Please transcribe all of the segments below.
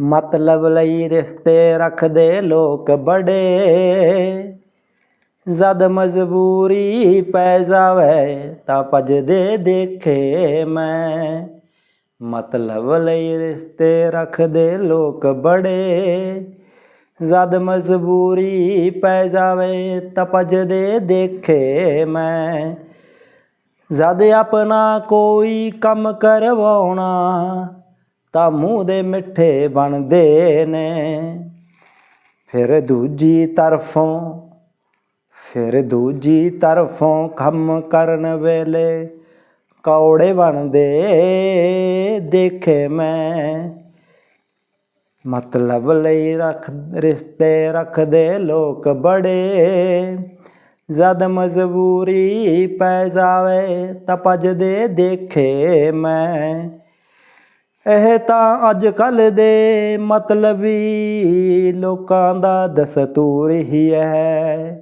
ਮਤਲਬ ਲਈ ਰਿਸ਼ਤੇ ਰੱਖਦੇ ਲੋਕ ਬੜੇ। ਜਦ ਮਜਬੂਰੀ ਪੈ ਜਾਵੇ ਤਾਂ ਭਜਦੇ ਦੇਖੇ ਮੈਂ। ਮਤਲਬ ਲਈ ਰਿਸ਼ਤੇ ਰੱਖਦੇ ਲੋਕ ਬੜੇ। ਜਦ ਮਜਬੂਰੀ ਪੈ ਜਾਵੇ ਤਾਂ ਭਜਦੇ ਦੇਖੇ ਮੈਂ। ਜਦ ਆਪਣਾ ਕੋਈ ਕੰਮ ਕਰਵਾਉਣਾ ਤਾਂ ਮੂੰਹ ਦੇ ਮਿੱਠੇ ਬਣਦੇ ਨੇ। ਫਿਰ ਦੂਜੀ ਤਰਫੋਂ, ਫਿਰ ਦੂਜੀ ਤਰਫੋਂ ਕੰਮ ਕਰਨ ਵੇਲੇ ਕੌੜੇ ਬਣਦੇ ਦੇਖੇ ਮੈਂ। ਮਤਲਬ ਲਈ ਰੱਖ, ਰਿਸ਼ਤੇ ਰੱਖਦੇ ਲੋਕ ਬੜੇ। ਜਦ ਮਜਬੂਰੀ ਪੈ ਜਾਵੇ ਤਾਂ ਭਜਦੇ ਦੇਖੇ ਮੈਂ। ਇਹ ਤਾਂ ਅੱਜ ਕੱਲ ਦੇ ਮਤਲਬੀ ਲੋਕਾਂ ਦਾ ਦਸਤੂਰ ਹੀ ਹੈ।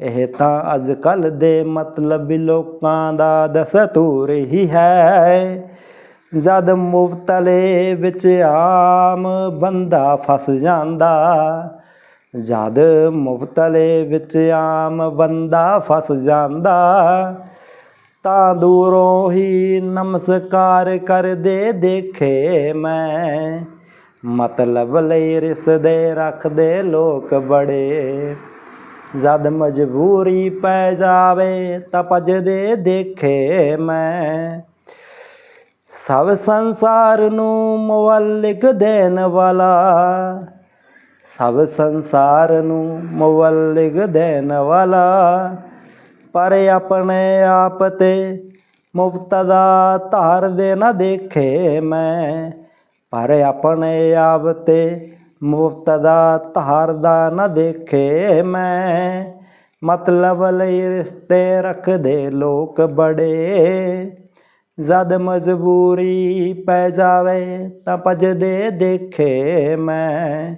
ਇਹ ਤਾਂ ਅੱਜ ਕੱਲ ਦੇ ਮਤਲਬੀ ਲੋਕਾਂ ਦਾ ਦਸਤੂਰ ਹੀ ਹੈ। ਜਦ ਮੁਬਤਲੇ ਵਿੱਚ ਆਮ ਬੰਦਾ ਫਸ ਜਾਂਦਾ, ਜਦ ਮੁਬਤਲੇ ਵਿੱਚ ਆਮ ਬੰਦਾ ਫਸ ਜਾਂਦਾ ਤਾਂ ਦੂਰੋਂ ਹੀ ਨਮਸਕਾਰ ਕਰਦੇ ਦੇਖੇ ਮੈਂ। ਮਤਲਬ ਲਈ ਰਿਸ਼ਦੇ ਰੱਖਦੇ ਲੋਕ ਬੜੇ। ਜਦ ਮਜਬੂਰੀ ਪੈ ਜਾਵੇ ਤਾਂ ਭਜਦੇ ਦੇਖੇ ਮੈਂ। ਸਭ ਸੰਸਾਰ ਨੂੰ ਮੁਵੱਲਿਕ ਦੇਣ ਵਾਲਾ। ਸਭ ਸੰਸਾਰ ਨੂੰ ਮੁਵੱਲਿਕ ਦੇਣ ਵਾਲਾ। ਪਰ ਆਪਣੇ ਆਪ ਤੇ ਮੁਫਤਦਾ ਧਾਰ ਦੇ ਨਾ ਦੇਖੇ ਮੈਂ। ਪਰ ਆਪਣੇ ਆਪ ਤੇ ਮੁਫਤਦਾ ਧਾਰ ਦਾ ਨਾ ਦੇਖੇ ਮੈਂ। ਮਤਲਬ ਲਈ ਰਿਸ਼ਤੇ ਰੱਖਦੇ ਲੋਕ ਬੜੇ। ਜਦ ਮਜਬੂਰੀ ਪੈ ਜਾਵੇ ਤਾਂ ਭਜਦੇ ਦੇਖੇ ਮੈਂ।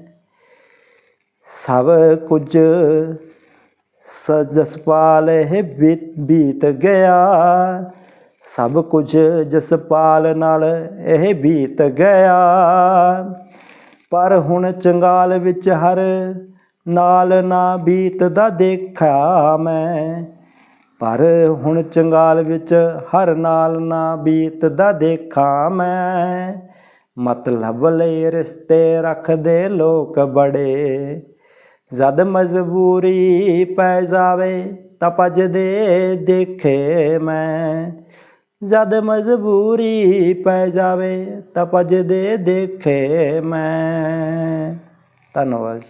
ਸਭ ਕੁਝ ਸਜਸਪਾਲ ਇਹ ਬੀਤ ਬੀਤ ਗਿਆ। ਸਭ ਕੁਝ ਜਸਪਾਲ ਨਾਲ ਇਹ ਬੀਤ ਗਿਆ। ਪਰ ਹੁਣ ਚੰਗਾਲ ਵਿੱਚ ਹਰ ਨਾਲ ਨਾ ਬੀਤਦਾ ਦੇਖਿਆ ਮੈਂ। ਪਰ ਹੁਣ ਚੰਗਾਲ ਵਿੱਚ ਹਰ ਨਾਲ ਨਾ ਬੀਤਦਾ ਦੇਖਾਂ ਮੈਂ। ਮਤਲਬ ਲਈ ਰਿਸ਼ਤੇ ਰੱਖਦੇ ਲੋਕ ਬੜੇ। ਜਦ ਮਜਬੂਰੀ ਪੈ ਜਾਵੇ ਤਾਂ ਭਜਦੇ ਦੇਖੇ ਮੈਂ। ਜਦ ਮਜਬੂਰੀ ਪੈ ਜਾਵੇ ਤਾਂ ਭਜਦੇ ਦੇਖੇ ਮੈਂ। ਧੰਨਵਾਦ